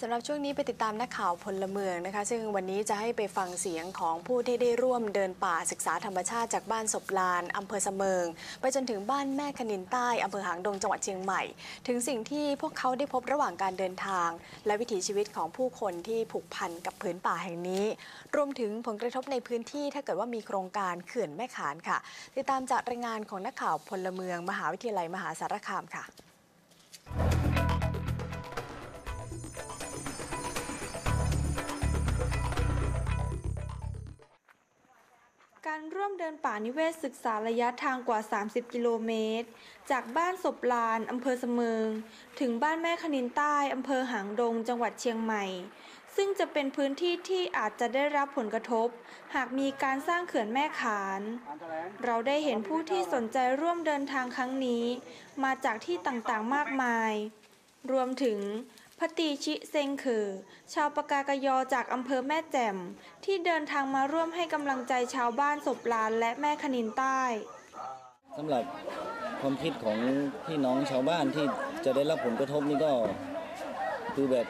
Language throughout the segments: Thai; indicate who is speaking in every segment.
Speaker 1: สำหรับช่วงนี้ไปติดตามนักข่าวพลเมืองนะคะ ซึ่งวันนี้จะให้ไปฟังเสียงของผู้ที่ได้ร่วมเดินป่าศึกษาธรรมชาติจากบ้านศพลานอำเภอเสมิง ไปจนถึงบ้านแม่คณินใต้อำเภอหางดงจังหวัดเชียงใหม่ ถึงสิ่งที่พวกเขาได้พบระหว่างการเดินทาง และวิถีชีวิตของผู้คนที่ผูกพันกับผืนป่าแห่งนี้ รวมถึงผลกระทบในพื้นที่ถ้าเกิดว่ามีโครงการเขื่อนแม่ขานค่ะ ติดตามจากรายงานของนักข่าวพลเมือง มหาวิทยาลัยมหาสารคามค่ะ
Speaker 2: การร่วมเดินป่านิเวศศึกษาระยะทางกว่า 30 กิโลเมตร จากบ้านศพลานอำเภอเสมิง ถึงบ้านแม่คณินใต้อำเภอหางดง จังหวัดเชียงใหม่ ซึ่งจะเป็นพื้นที่ที่อาจจะได้รับผลกระทบ หากมีการสร้างเขื่อนแม่ขาน เราได้เห็นผู้ที่สนใจร่วมเดินทางครั้งนี้ มาจากที่ต่างๆมากมาย รวมถึง พตีชิเซงคือ ชาวปากากยอจากอำเภอแม่แจ่ม ที่เดินทางมาร่วมให้กำลังใจชาวบ้านศพลานและแม่คณินใต้
Speaker 3: สำหรับความคิดของพี่น้องชาวบ้านที่จะได้รับผลกระทบนี่ก็คือแบบ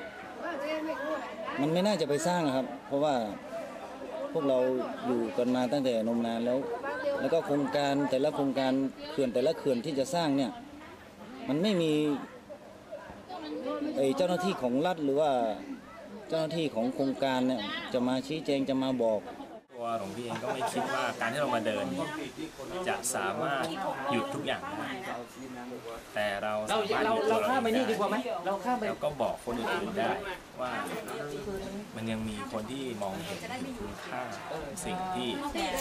Speaker 3: มันไม่น่าจะไปสร้างครับ เพราะว่าพวกเราอยู่กันมาตั้งแต่นมนานแล้ว แล้วก็โครงการแต่ละโครงการเขื่อนแต่ละเขื่อนที่จะสร้างเนี่ย มันไม่มี ไอ้เจ้าหน้าที่ของรัฐหรือว่าเจ้าหน้าที่ของโครงการเนี่ยจะมาชี้แจงจะมาบอก
Speaker 4: ตัวหลวงพี่เองก็ไม่คิดว่าการที่เรามาเดินเนี่ยจะสามารถหยุดทุกอย่างได้แต่เรา
Speaker 5: เรา
Speaker 4: สามารถ
Speaker 5: เรา
Speaker 4: หยุด
Speaker 5: เรา
Speaker 4: ตัว
Speaker 5: ข้ามไปนี่
Speaker 4: เอง
Speaker 5: ดีกว่าไหมเราข้ามไป
Speaker 4: แล้วก็บอกคนอื่นๆได้ว่ามันยังมีคนที่มองเห็นคุณค่าสิ่งที่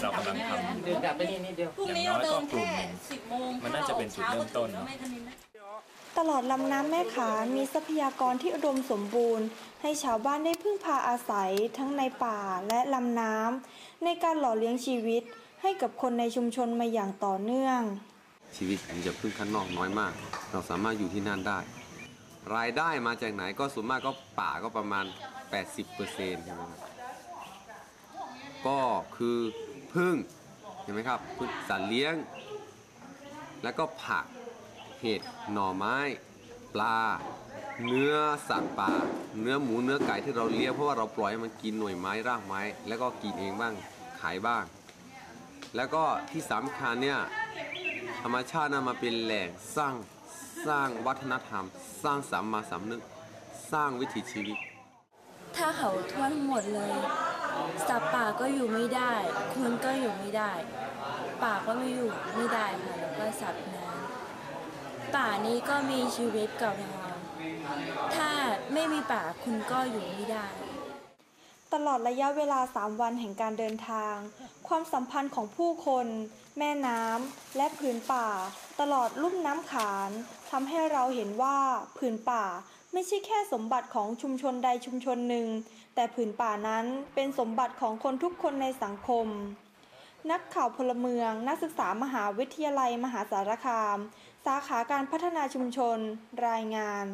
Speaker 4: เรากำลังทำอยู่
Speaker 5: เดินกลับไปนี่นิดเดียว
Speaker 6: พรุ่ง
Speaker 4: อย่าง
Speaker 6: นี้
Speaker 4: น้
Speaker 6: เรา
Speaker 4: อย
Speaker 6: เดิ
Speaker 4: ก็
Speaker 6: น
Speaker 4: กลุ่ม
Speaker 6: แค่
Speaker 4: หนึ่ง
Speaker 6: สิบโมง
Speaker 4: มันน่าจะเป็นจุดเริ่มต้นเนอะ
Speaker 2: ตลอดลำน้ำแม่ขานมีทรัพยากรที่อุดมสมบูรณ์ ให้ชาวบ้านได้พึ่งพาอาศัยทั้งในป่าและลำน้ำในการหล่อเลี้ยงชีวิตให้กับคนในชุมชนมาอย่างต่อเนื่อง
Speaker 7: ชีวิตผมจะพึ่งข้างนอกน้อยมาก เราสามารถอยู่ที่นั่นได้ รายได้มาจากไหนก็ส่วนมากก็ป่าก็ประมาณ 80%ใช่ไหมครับก็คือพึ่งเห็นไหมครับพึ่งสัตว์เลี้ยง แล้วก็ผัก เห็ดหน่อไม้ ปลา เนื้อสัตว์ป่า เนื้อหมูเนื้อไก่ที่เราเลี้ยงเพราะว่าเราปล่อยให้มันกินหน่วยไม้รากไม้ แล้วก็กินเองบ้างขายบ้าง แล้วก็ที่สำคัญเนี่ยธรรมชาตินำมาเป็นแหล่งสร้างสร้างวัฒนธรรม สร้างสัมมาสำนึก สร้างวิถีชีวิต
Speaker 8: ถ้าเขาทั่วทั้งหมดเลยสัตว์ป่าก็อยู่ไม่ได้ คนก็อยู่ไม่ได้ ป่าก็ไม่อยู่ไม่ได้ค่ะแล้วก็สัตว์ ป่านี้ก็มีชีวิตกับเรา ถ้าไม่มีป่าคุณก็อยู่ไม่ได้
Speaker 2: ตลอดระยะเวลา 3 วันแห่งการเดินทาง ความสัมพันธ์ของผู้คน แม่น้ำและผืนป่า ตลอดลุ่มน้ำขานทำให้เราเห็นว่าผืนป่าไม่ใช่แค่สมบัติของชุมชนใดชุมชนหนึ่ง แต่ผืนป่านั้นเป็นสมบัติของคนทุกคนในสังคม นักข่าวพลเมือง นักศึกษามหาวิทยาลัยมหาสารคาม สาขาการพัฒนาชุมชน รายงาน